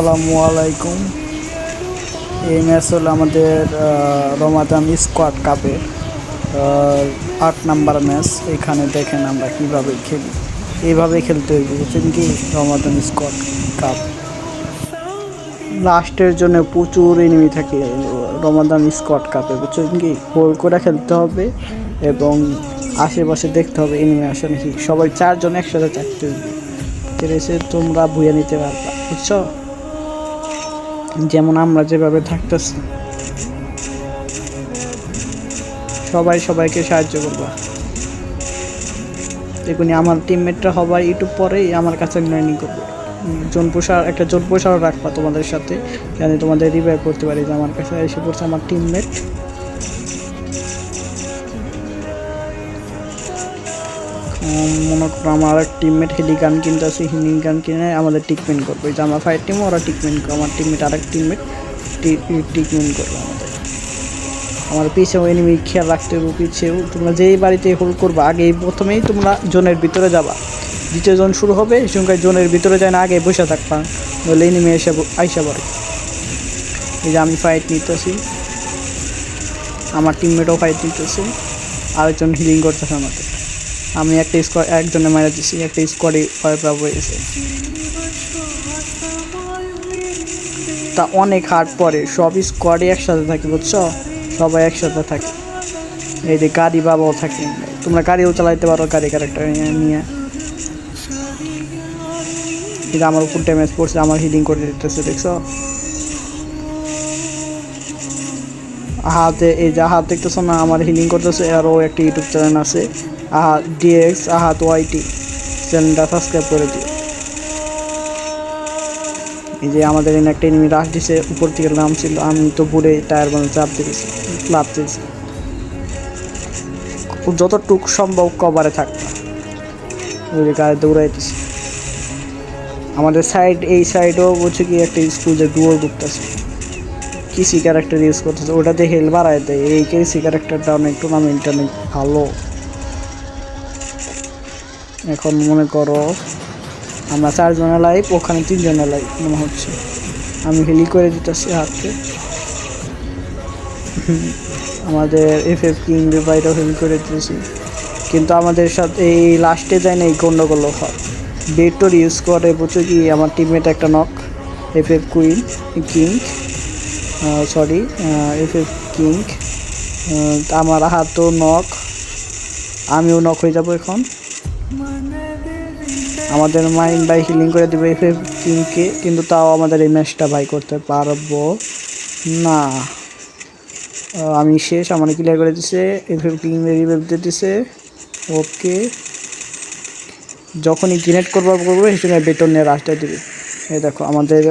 আসসালামু আলাইকুম। এই ম্যাচ হলো আমাদের রমাদান স্কোয়াড কাপের আট নাম্বার ম্যাচ। এখানে দেখেন আমরা কীভাবে খেলি। এইভাবে খেলতে হইবে। বুঝছেন কি? Ramadan squad cup. লাস্টের জন্য প্রচুর এনিমি থাকে রমাদান স্কোয়াড কাপে। বুঝছেন কি? গোল করে খেলতে হবে এবং আশেপাশে দেখতে হবে এনিমি আসে নাকি। সবাই চারজন একসাথে চারটে। তোমরা বুঝে নিতে পারবা। বুঝছ? যেমন আমরা যেভাবে থাকতেছি। সবাই সবাইকে সাহায্য করবা। দেখুনি, আমার টিমমেটরা হবার একটু পরেই আমার কাছে লার্নিং করবে। জোন প্রসার একটা জোন প্রসারও রাখবা তোমাদের সাথে, যাতে তোমাদের রিভাইভ করতে পারি যে আমার কাছে এসে পড়ছে আমার টিমমেট মনে করো আমার টিমমেট হেলি গান কিনতে আছে হিলি গান কিনে আমাদের ট্রিটমেন্ট করবে। যে আমার ফাইভ টিম ওরা ট্রিটমেন্ট করবে আমার টিমমেট আরেক টিমমেট ট্রিটমেন্ট করবে আমাদের। আমার পিছেও এনিমি খেয়াল রাখতে হবে পিছেও তোমরা যেই বাড়িতে হোল্ড করবা আগে প্রথমেই তোমরা জোনের ভিতরে যাবা। দ্বিতীয় জন শুরু হবে সঙ্গে জোনের ভিতরে যায় না আগে বসে থাকবা, নইলে এনিমি এসে আইসা পড়ে। এই যে আমি ফাইট নিতেছি। আমার টিমমেটও ফাইট নিতেছে, আরেকজন হিলিং করতেছে আমাকে আমি একটা স্কোয়াড একজনে মারা দিছি একটা স্কোয়াডে ওয়াইপ হয়েছে। তা অনেক হার্ড পরে সব স্কোয়াডই একসাথে থাকে, বুঝছ? সবাই একসাথে থাকে। এই যে গাড়ি বাবাও থাকে। তোমরা গাড়িও চালাইতে পারো গাড়ি ক্যারেক্টার নিয়ে। এটা আমার উপর ড্যামেজ পড়ছে, আমার হিলিং করে দিতেছে, দেখছ? হাতে এই যে হাত দেখতেছো না, আমার হিলিং করতেছে আরও একটা ইউটিউব চ্যানেল আছে। আহা ডিএক্স আহাত ওয়াইটি চ্যানেলটা সাবস্ক্রাইব করে দিও। এই যে আমাদের এখানে একটা এনিমি রাশ দিছে, উপর থেকে নাম ছিল আমি তো পুরে টায়ার বানো চাপ দিয়েছি লাভ দিয়েছি যতটুক সম্ভব কভারে থাকবে ওই যে গায়ে দৌড়াইতেছি আমাদের সাইড এই সাইডেও বলছে কি একটা স্কুল যে ডুয়োর ঢুকতেছে কিসি ক্যারেক্টার ইউজ করতেছে ওটাতে হেল বাড়ায় দেয়। এই কিসি ক্যারেক্টারটা অনেক টুর্নামেন্ট অনেক ভালো। এখন মনে করো, আমরা চারজনের লাইভ ওখানে তিনজনের লাইভ মনে হচ্ছে। আমি হেলি করে দিতেছি হাতকে আমাদের এফ এফ কিং বাইরেও হেলি করে দিতেছি। কিন্তু আমাদের সাথে এই লাস্টে যায় না এই গন্ডগোল হয়। বেটর ইউজ করে, বুঝছ কি? আমার টিমমেট একটা knock F F queen king sorry F F king আমার হাতও নখ, আমিও নখ হয়ে যাব এখন। আমাদের মাইন্ড বাই হিলিং করে দেবে এফ এফ কিংকে কিন্তু তাও আমাদের এই ম্যাচটা বাই করতে পারব না। আমি শেষ, আমার ক্লিয়ার করে দিছে এফ এফ কিং রিভাইভ দিয়ে দিছে। ওকে যখনই গ্রেনেড করব করব সেই সময় নিয়ে রাস্তায় দিবে। এই দেখো, আমাদের